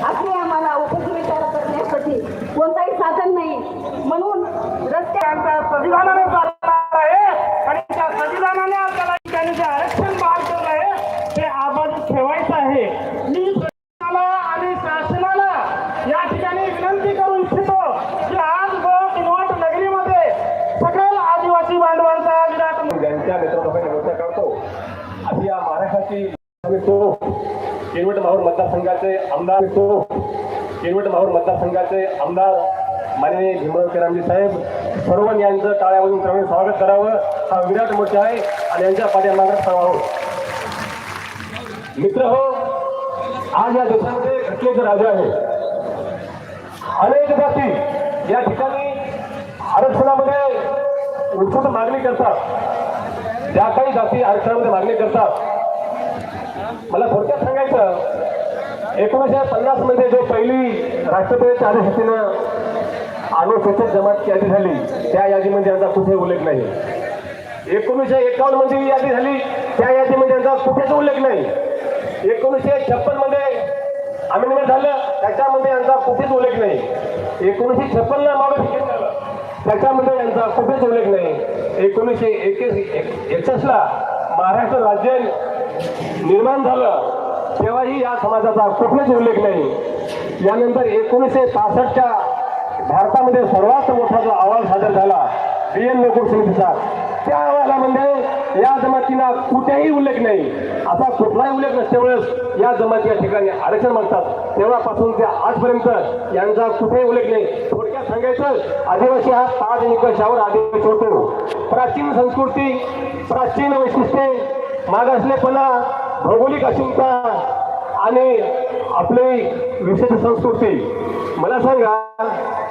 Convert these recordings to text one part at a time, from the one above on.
असे आम्हाला उपजीविका करण्यासाठी कोणताही साधन नाही. म्हणून रस्त्यांचा संविधानाने चालणार आहे आणि त्या संविधानाने आपल्याला ठिकाणी जे आरक्षण बहाल केलं आहे ते आबाद ठेवायचं आहे मी शासनाला आणि शासनाला या ठिकाणी विनंती करू इच्छितो की आज गोट नोट नगरीमध्ये सकल आदिवासी बांधवांचा विराट ज्यांच्या नेतृत्वाखाली मोर्चा काढतो अशी या महाराष्ट्राची तो किनवट माहूर मतदारसंघाचे आमदार केळवट माहूर मतदारसंघाचे आमदार माननीय भीमराव केरामजी साहेब सर्व यांचं टाळ्यामधून क्रमाने स्वागत करावं. हा विराट मोर्चा आहे आणि यांच्या पाठीमागे सर्वावं मित्र हो आज या देशामध्ये घटनेचे राजा आहे. अनेक जाती या ठिकाणी आरक्षणामध्ये उत्सुक मागणी करतात. ज्या काही जाती आरक्षणामध्ये मागणी करतात. मला थोडक्यात सांगा एकोणीसशे पन्नासमध्ये जो पहिली राष्ट्रपतीच्या आदेशातीनं अनुसूचित जमात यादी झाली त्या यादीमध्ये यांचा कुठे उल्लेख नाही. एकोणीसशे एकावन्नमध्ये यादी झाली त्या यादीमध्ये यांचा कुठेच उल्लेख नाही. एकोणीसशे छप्पनमध्ये अमेंडमेंट झालं त्याच्यामध्ये यांचा कुठेच उल्लेख नाही. एकोणीसशे छप्पनला मॉडिफिकेशन झालं त्याच्यामध्ये यांचा कुठेच उल्लेख नाही. एकोणीसशे एकसष्टला महाराष्ट्र राज्य निर्माण झालं तेव्हाही या समाजाचा कुठलाच उल्लेख नाही. यानंतर एकोणीसशे पासष्टच्या भारतामध्ये सर्वात मोठा जो अहवाल सादर झाला बी एन लोकूर समितीचा त्या अहवालामध्ये या जमातीला कुठेही उल्लेख नाही. असा कुठलाही उल्लेख नसल्यामुळेच या जमाती या ठिकाणी आरक्षण मागतात. तेव्हापासून ते आजपर्यंत यांचा कुठेही उल्लेख नाही. थोडक्यात सांगायचं आदिवासी हा पाच निकषावर आदिवासी होतो. प्राचीन संस्कृती प्राचीन वैशिष्ट्ये मागासलेपणा भौगोलिक अचिंता आणि आपली विशेष संस्कृती. मला सांगा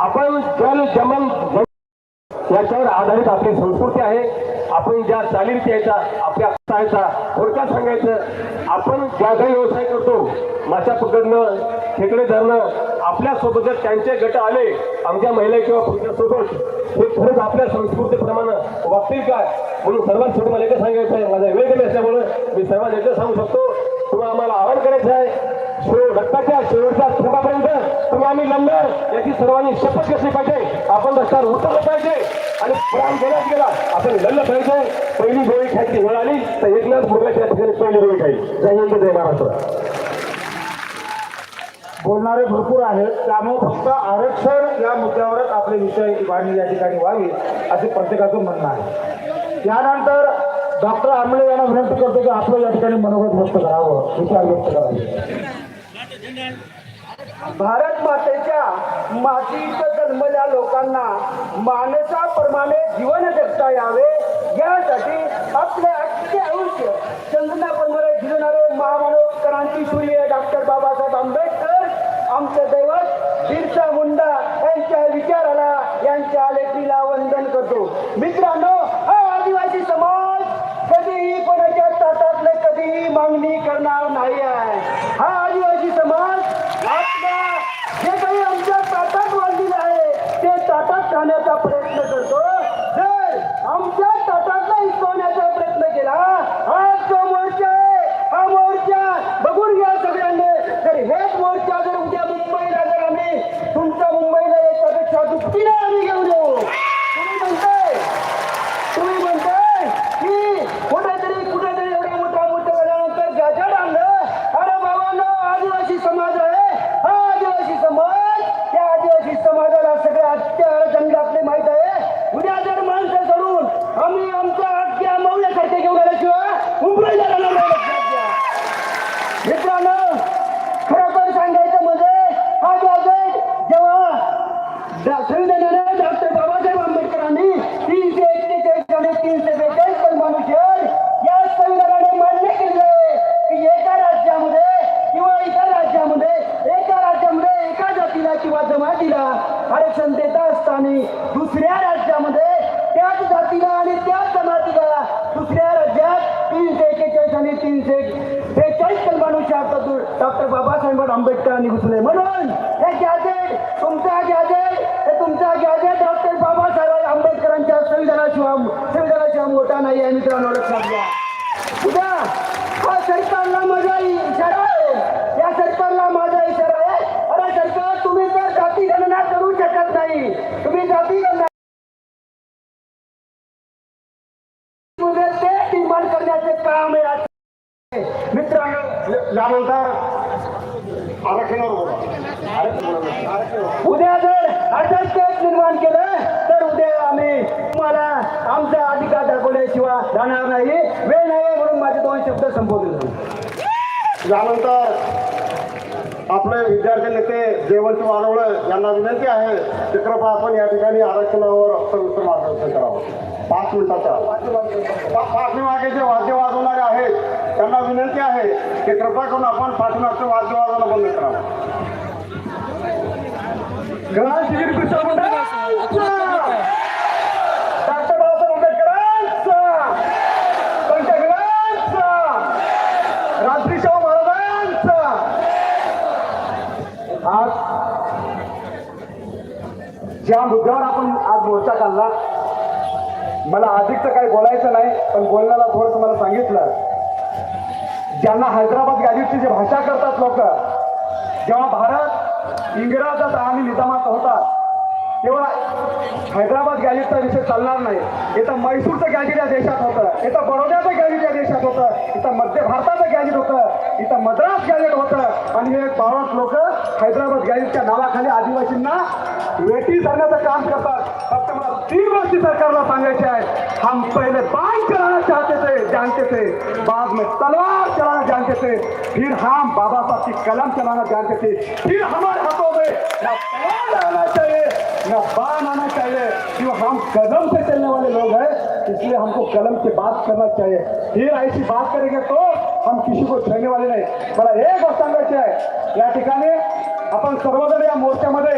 आपण जल जमन याच्यावर आधारित आपली संस्कृती आहे. आपण ज्या चालीरीती यायचा आपल्या असायचा थोडक्यात सांगायचं आपण ज्या काही व्यवसाय करतो माशा पकडणं खेकडे धरणं आपल्यासोबतच जर त्यांचे गट आले आमच्या महिला किंवा पुरुषासोबत हे खरंच आपल्या संस्कृतीप्रमाणे वागतील काय म्हणून सर्वात मला एकच सांगायचं आहे. माझा वेळ कमी असल्यामुळे मी सर्वांना एकच सांगू शकतो तुम्हाला आम्हाला आवाहन करायचं आहे. रक्ताच्या शेवटच्या थेंबापर्यंत तुम्ही आम्ही लढणार याची सर्वांनी शपथ घेतली पाहिजे. आपण रस्त्यावर उतरलं पाहिजे. आणि प्राण गेलाच गेला. आपण लढलं पाहिजे. पहिली गोळी खायची वेळ आली तर एकनाथ मुरल्याच्या ठिकाणी पहिली गोळी खाईल. जय हिंद जय महाराष्ट्र. बोलणारे भरपूर आहेत. त्यामुळे फक्त आरक्षण या मुद्द्यावरच आपले विषय मांडणी या ठिकाणी व्हावी असे प्रत्येकाचं म्हणणं आहे. त्यानंतर डॉक्टर आंबळे यांना विनंती करतो की आपलं या ठिकाणी मनोगत व्यक्त करावं विचार व्यक्त करावे. भारत मातेच्या मातीत जन्मल्या लोकांना माणसाप्रमाणे जीवन जगता यावे यासाठी आपले अख्खे आयुष्य चंदनाप्रमाणे झिजणारे महामानव क्रांती सूर्य डॉक्टर बाबासाहेब आंबेडकर आमचे दैवत बिरसा मुंडा यांच्या विचाराला यांच्या लेखीला वंदन करतो. मित्रांनो हा आदिवासी समाज कधीही कोणाच्या ताटातले कधीही मागणी करणार नाही आहे हा आदिवासी तीनशे बेचाळीस कल्पनाशी आता डॉक्टर बाबासाहेब आंबेडकरांनी घुसले. म्हणून हे गॅजेट तुमचा गॅजेट हे तुमचा गॅजेट डॉक्टर बाबासाहेब आंबेडकरांच्या संविधानाशिवाय संविधानाशिवाय मोठा नाही आहे मित्रांनो लक्षात घ्या. उद्या हा सरकारला माझा इशारा आहे. या सरकारला माझा इशारा आहे. अरे सरकार तुम्ही तर जाती गणना करू शकत नाही. तुम्ही जाती आमदार आरक्षणावर उद्या जर अटक केस निर्माण केलं तर उद्या आम्ही तुम्हाला आमचा अधिकार दाखवल्याशिवाय जाणार नाही. वेळ नाही म्हणून माझे दोन शब्द संबोधले त्यानंतर आपले विद्यार्थी नेते जेवंत वानवळ यांना विनंती आहे चित्रपट आपण या ठिकाणी आरक्षणावर सविस्तर मार्गदर्शन करावं. पाच मिनिटाचा पाचवी मागे वाद्य वाजवणारे आहेत. त्यांना विनंती आहे की कृपा करून आपण पाठीमागचं वाद्य वाजवणं बंद करावं आज ज्या मुद्द्यावर आपण आज मोर्चा काढला मला अधिकचं काही बोलायचं नाही पण बोलण्याला थोडंसं मला सांगितलं ज्यांना हैदराबाद गॅजेटची जी भाषा करतात लोक जेव्हा भारत इंग्रजात आणि निजामात होता तेव्हा हैदराबाद गॅजेटचा विषय चालणार नाही. इथं मैसूरचं गॅजेट या देशात होतं. इथं बडोद्याचं गॅजेट या देशात होतं. इथं मध्य भारताचं गॅजेट होतं. इथं मद्रास गॅजेट होतं. आणि हे बावट लोक हैदराबाद गॅजेटच्या नावाखाली आदिवासींना वेटी धरण्याचं काम करतात. फक्त मला तीन गोष्टी सरकारला सांगायचे आहेत. हम पहिले बांध चलाना चाहते थे जानते थे. बाद में तलवार चलाना जानते थे. फिर हम बाबा साहब की कलम चलाना जानते थे. फिर हमारे हाथों ना आना चाहिए ना आना चाहिए हम कदम से चलने वाले लोग हैं इसलिए हमको कलम की बात करना चाहिए फिर ऐसी बात करेंगे तो हम किसी को छेड़ने वाले नाही मला एक गोष्ट सांगायची आहे या ठिकाणी आपण सर्वजण या मोर्चामध्ये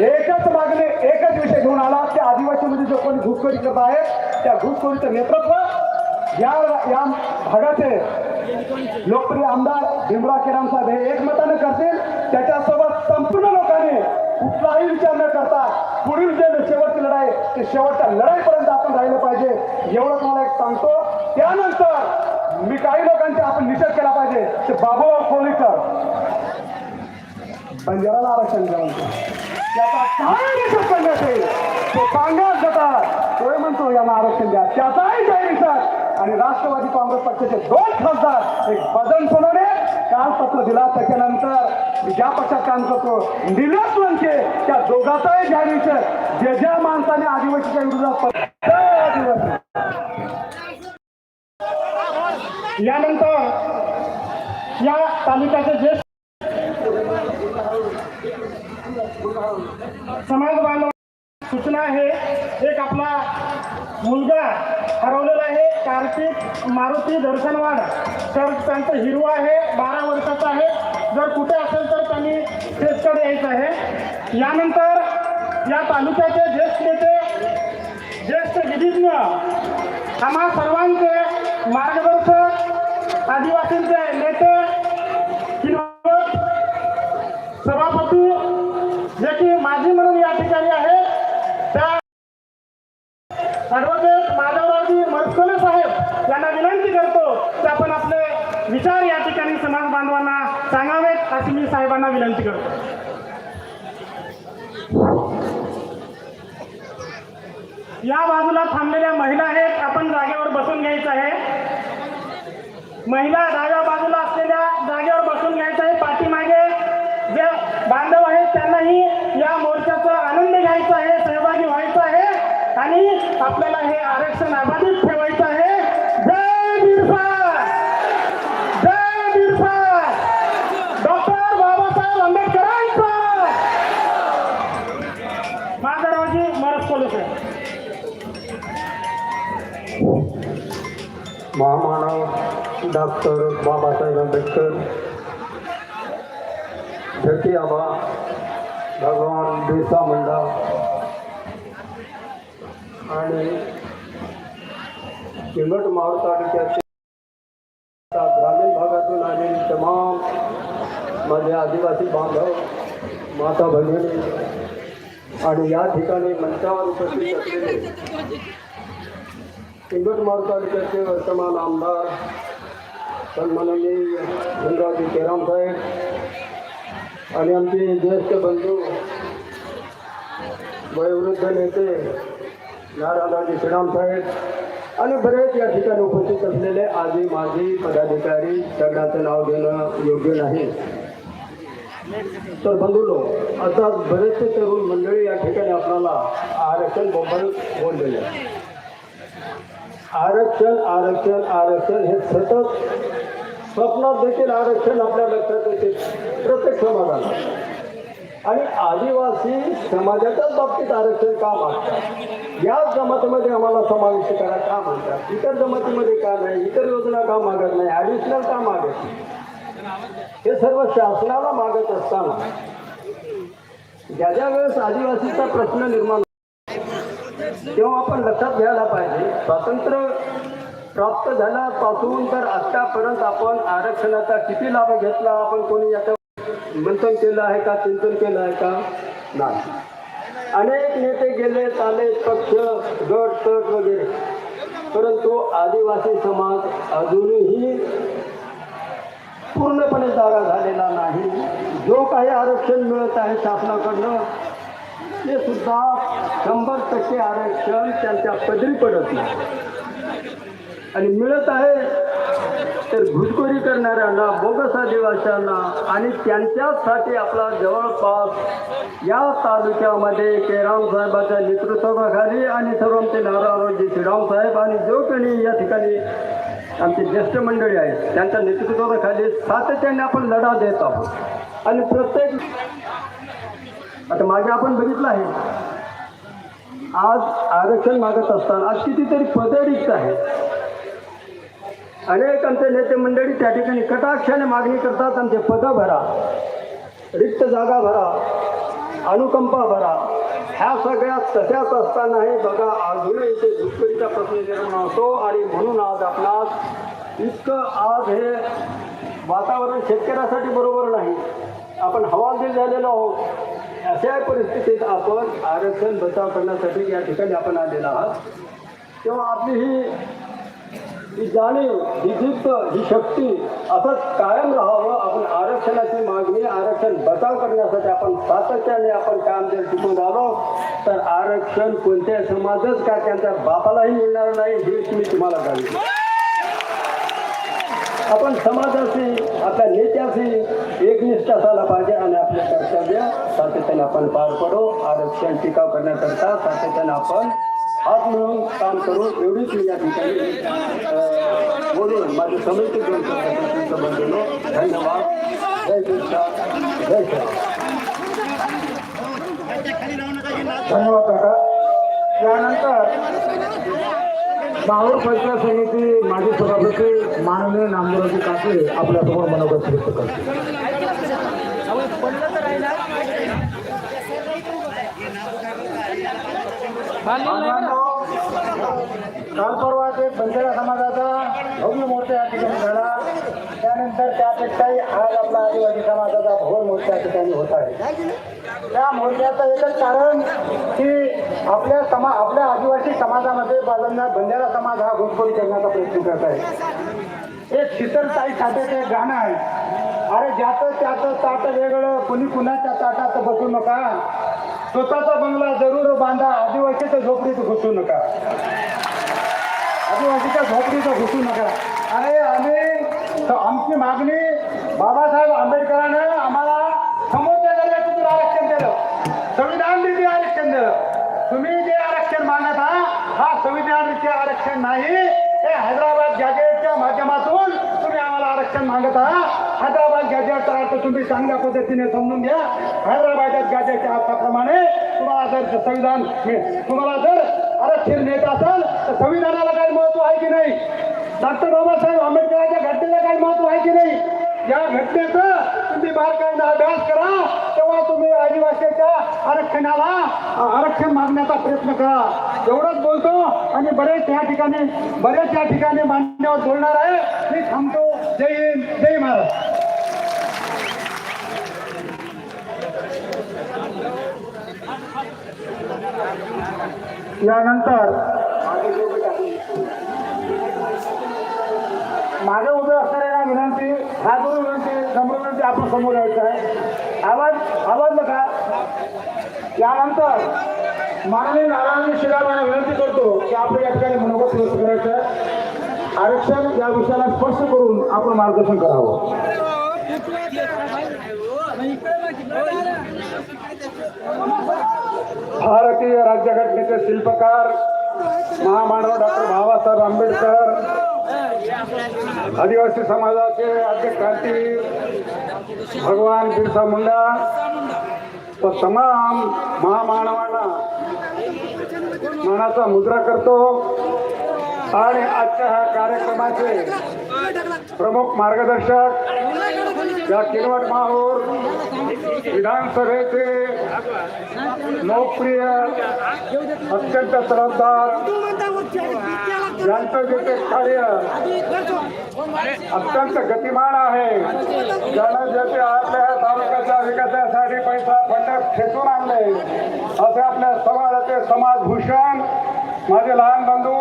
एकच मागणी एकच विषय घेऊन आला त्या आदिवासीमध्ये जो कोणी घुसखोरी करत आहे त्या घुसखोरीचं नेतृत्व या या भागाचे लोकप्रिय आमदार भीमराव केराम साहेब हे एकमताने करतील त्याच्यासोबत संपूर्ण लोकांनी कुठलाही विचार न करता पुढील जे शेवटची लढाई ते शेवटच्या लढाईपर्यंत आपण राहिलं पाहिजे. एवढं मला एक सांगतो. त्यानंतर मी काही लोकांचा आपण निषेध केला पाहिजे. ते बाबूराव कोळीकर. बंजाराला आरक्षण द्यावं त्याचा काय निषेध करण्यात येईल? तो सांगत जातात तोय म्हणतो यांना आरक्षण द्या. त्याचाही जाहीर निषेध? आणि राष्ट्रवादी काँग्रेस पक्षाचे दोन खासदार एक बदन सोनवणे काल पत्र दिला त्याच्यानंतर ज्या पक्षात काम करतो निलेश लंके त्या दोघाचाही जाहीर जे ज्या माणसाने आदिवासीच्या विरोधात यानंतर या तालुक्याचे ज्येष्ठ समाज बांधव सूचना आहे एक आपला मुलगा हरवलेला आहे. कार्तिक मारुती दर्शनवाड. तर त्यांचं हिरो आहे बारा वर्षाचा आहे. जर कुठे असेल तर त्यांनी टेस्टकडे यायचं आहे. यानंतर या तालुक्याचे ज्येष्ठ नेते ज्येष्ठ विधिज्ञ आम्हा सर्वांचे मार्गदर्शक आदिवासींचे अशी विनंती करतो. या बाजूला थांबलेल्या महिला आहेत. आपण जागेवर बसून घ्यायचं आहे. महिला डाव्या बाजूला असलेल्या जागेवर बसून घ्यायचं आहे. पाठीमागे जे बांधव आहेत त्यांनाही या मोर्चाचा आनंद घ्यायचा आहे सहभागी व्हायचं आहे. आणि आपल्याला हे आरक्षण अबाधित ठेवायचं महामानव डॉक्टर बाबासाहेब आंबेडकर धरती आबा भगवान बिरसा मुंडा आणि किंमत माहूर तालुक्याचे ग्रामीण भागातून आलेले तमाम माझे आदिवासी बांधव माता भगिनी आणि या ठिकाणी मंचावर उपस्थित असलेले हिंगटमार तालुक्याचे वर्तमान आमदार सन्माननीय गंगाजी केराम साहेब आणि आमचे ज्येष्ठ बंधू वयोवृद्ध नेते नारायणराजे श्रीराम साहेब आणि बरेच या ठिकाणी उपस्थित असलेले आजी माजी पदाधिकारी सगळ्यांचं नाव घेणं योग्य नाही. तर बंधूलो आता बरेचसे तरुण मंडळी या ठिकाणी आपल्याला आरक्षणबद्दल बोललेले आरक्षण आरक्षण आरक्षण हे सतत स्वप्नात देखील आरक्षण आपल्या लक्षात येते प्रत्येक समाजाला. आणि आदिवासी समाजाच्याच बाबतीत आरक्षण का मागतात? याच जमातीमध्ये आम्हाला समाविष्ट करा का म्हणतात? इतर जमातीमध्ये का नाही? इतर योजना का मागत नाही? ॲडिशनल का मागत नाही? हे सर्व शासनाला मागत असताना ज्या ज्या वेळेस आदिवासीचा प्रश्न निर्माण तेव्हा आपण लक्षात घ्यायला पाहिजे स्वातंत्र्य प्राप्त झाल्यापासून तर आत्तापर्यंत आपण आरक्षणाचा किती लाभ घेतला आपण कोणी याचं मंथन केलं आहे का चिंतन केलं आहे का? नाही. अनेक नेते गेले आले पक्ष गट तट वगैरे. परंतु आदिवासी समाज अजूनही पूर्णपणे जागा झालेला नाही. जो काही आरक्षण मिळत आहे शासनाकडनं ते सुद्धा शंभर टक्के आरक्षण त्यांच्या पदरी पडत नाही. आणि मिळत आहे तर घुसखोरी करणाऱ्यांना बोगस आदिवाशांना आणि त्यांच्यासाठी आपला जवळपास या तालुक्यामध्ये केराम साहेबाच्या नेतृत्वाखाली आणि सर्व आमचे नारायणजी श्रीराम साहेब आणि जो कोणी या ठिकाणी आमचे ज्येष्ठ मंडळी आहेत त्यांच्या नेतृत्वाखाली सातत्याने आपण लढा देत आहोत. आणि प्रत्येक आता मागे आपण बघितलं आहे आज आरक्षण मागत असताना आज कितीतरी पदे रिक्त आहेत. अनेक आमचे नेते मंडळी त्या ठिकाणी कटाक्षाने मागणी करतात आमचे पदं भरा रिक्त जागा भरा अनुकंपा भरा. ह्या सगळ्या तशाच असतानाही बघा अजूनही इथे दुष्करीचा प्रश्न निर्माण होतो आणि म्हणून आज आपणास इतकं आज हे वातावरण शेतकऱ्यासाठी बरोबर नाही. आपण हवालदिल झालेलो आहोत. अशा परिस्थितीत आपण आरक्षण बचाव करण्यासाठी या ठिकाणी आपण आलेलो आहात. तेव्हा आपली ही ही जाणीव ही जिद्द ही शक्ती असंच कायम राहावं. आपण आरक्षणाची मागणी आरक्षण बचाव करण्यासाठी आपण सातत्याने आपण काम जर टिकून आलो तर आरक्षण कोणत्याही समाजच का त्यांच्या बापालाही मिळणार नाही हे मी तुम्हाला सांगितलं आपण समाजाशी आपल्या नेत्याशी एकनिष्ठ असायला पाहिजे आणि आपले कर्तव्य सातत्याने आपण पार पडू. आरक्षण टिकाव करण्याकरता सातत्याने आपण हात मिळून काम करू एवढीच मी या ठिकाणी बोलून माझे समिती घेऊन संबंध धन्यवाद. जय कृष्णा जय धन्यवाद काका. त्यानंतर माहूर पंचायत समिती माजी सभापती माननीय नामदेवजी काकडे आपल्यासमोर मनोगत व्यक्त करते काल परवा ते बंजारा समाजाचा भव्य मोर्चा या ठिकाणी झाला त्यानंतर त्यापेक्षाही आज आपला आदिवासी समाजाचा भव्य मोर्चा या ठिकाणी होत आहे. त्या मोर्चाचं एकच कारण की आपल्या समा आपल्या आदिवासी समाजामध्ये बाजांना बंजारा समाज हा घुसखोरी करण्याचा प्रयत्न करत आहे. एक शीतलताई साठेचं एक गाणं आहे. अरे ज्याचं त्याचं ताट वेगळं कुणी कुणाच्या ताटात बसू नका. स्वतःचा बंगला जरूर बांधा. आदिवासीच्या झोपडीत घुसू नका. आदिवासीच्या झोपडीत घुसू नका. अरे आम्ही आमची मागणी बाबासाहेब आंबेडकरानं आम्हाला समोरच्या दर्जाचं आरक्षण दिलं. संविधान दिली आरक्षण दिलं. तुम्ही जे आरक्षण मागत आहात हा संविधानाचे आरक्षण नाही. हे हैदराबाद गॅजेटच्या माध्यमातून तुम्ही आम्हाला आरक्षण मागत आहात. हैदराबाद गॅजेटचा अर्थ तुम्ही चांगल्या पद्धतीने समजून घ्या. हैदराबाद गॅजेटच्या अर्थाप्रमाणे तुम्हाला जर संविधान तुम्हाला जर आरक्षण देत असाल तर संविधानाला काही महत्त्व आहे की नाही? डॉक्टर बाबासाहेब आंबेडकरांच्या घटनेला काही महत्त्व आहे की नाही? या घटनेचा तुम्ही बारकाईनं अभ्यास करा तेव्हा तुम्ही आदिवासीच्या आरक्षणाला आरक्षण मागण्याचा प्रयत्न करा. एवढंच बोलतो आणि बरेच या ठिकाणी बरेच या ठिकाणी मान्यवर बोलणार आहे. मी थांबतो. जय हिंद. जय महाराज. यानंतर मागे उभे असणाऱ्या विनंती हात विनंती नम्र विनंती आपण समोर यायचं आहे. आवाज आवाज बघा. यानंतर माननीय नारायण शिराबांना विनंती करतो की आपण या ठिकाणी मनोगत व्यक्त करायचं आरक्षण या विषयाला स्पष्ट करून आपण मार्गदर्शन करावं. भारतीय राज्यघटनेचे शिल्पकार महामानव डॉक्टर बाबासाहेब आंबेडकर आदिवासी समाजाचे अध्यक्ष क्रांती भगवान बिरसा मुंडा तर तमाम महामानवांना मनाचा मुद्रा करतो आणि आजच्या ह्या कार्यक्रमाचे प्रमुख मार्गदर्शक या किनवट माहूर विधानसभेचे लोकप्रिय अत्यंत जबाबदार यांचं जे ते कार्य अत्यंत गतिमान आहे. ज्यानं ज्याचे ते आपल्या तालुक्याच्या विकासासाठी पैसा फंड खेचून आणले. असे आपल्या समाजाचे समाजभूषण माझे लहान बंधू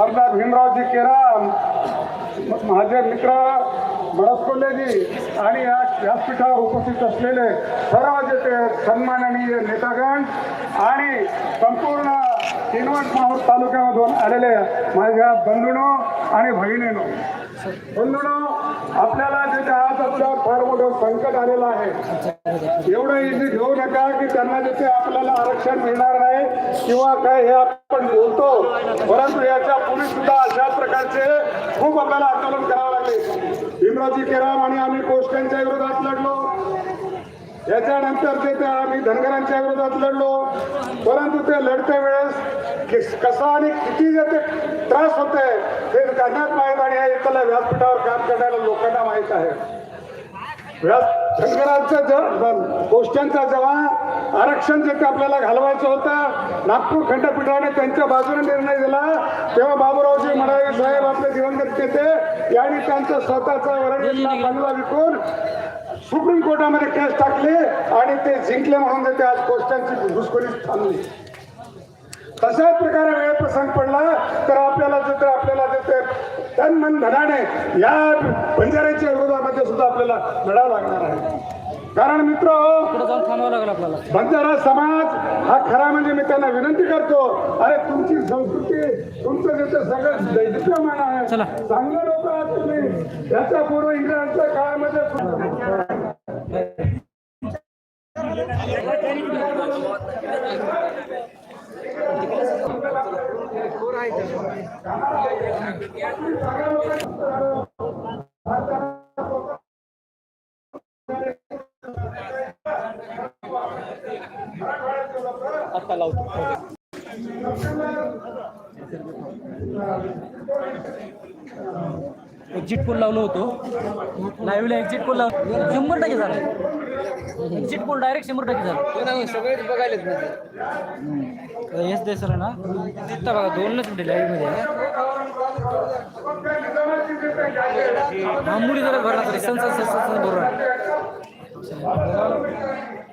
आमदार भीमरावजी केराम माझे मित्र बडसकोल्लेजी आणि या व्यासपीठावर उपस्थित असलेले सर्व जे ते सन्माननीय नेतागण आणि संपूर्ण किनवट माहूर तालुक्यामधून आलेले माझ्या बंधूनो आणि भगिनीनो. बंधूनो आपल्याला जे काय आज आपल्या फार मोठं संकट आलेलं आहे एवढं इझी घेऊ नका की त्यांना जे आपल्याला आरक्षण मिळणार नाही किंवा काय हे आपण बोलतो परंतु याच्या पूर्वी सुद्धा अशा प्रकारचे खूप आपल्याला आंदोलन करावं लागले. भीमराजी केराम आणि आम्ही कोष्टांच्या विरोधात लढलो. याच्यानंतर ते त्या आम्ही धनगरांच्या विरोधात लढलो. परंतु ते लढत्या वेळेस कसा आणि किती जे ते त्रास होते हे त्यांनाच माहीत आणि या इथल्या व्यासपीठावर काम करणाऱ्या लोकांना माहीत आहे. व्यास धनगरांचं जे जेव्हा आरक्षण जे आपल्याला घालवायचं होतं नागपूर खंडपीठाने त्यांच्या बाजूने निर्णय दिला. तेव्हा बाबूरावजी म्हणाले साहेब आपले दिवंगत नेते यांनी त्यांचा स्वतःचा वरणीतला बंगला विकून सुप्रीम कोर्टामध्ये केस टाकली आणि ते जिंकले म्हणून ते आज गोष्टांची घुसखोरी थांबली. तशाच प्रकारे वेळ प्रसंग पडला तर आपल्याला जे तर आपल्याला जे ते तन मन धनाने या बंजाऱ्याच्या विरोधामध्ये सुद्धा आपल्याला लढा लागणार आहे. कारण मित्र बंजारा समाज हा खरा म्हणजे मी त्यांना विनंती करतो अरे तुमची संस्कृती तुमचं जे सगळं दैदिप्यमान आहे चांगले लोक आहात तुम्ही. याच्या पूर्व इंग्रजांच्या काळामध्ये आता लावतो Thank you. एक्झिट पोल लावलो होतो. लाईव्हला एक्झिट पोल लाव शंभर टक्के झालं. एक्झिट पोल डायरेक्ट शंभर टक्के झालं. सगळेच बघायलेत ना येस दे सर ना. तिथं बघा दोनच मिनिटे लाईव्हमध्ये आंबुडी जरा भरला तरी सण बरोबर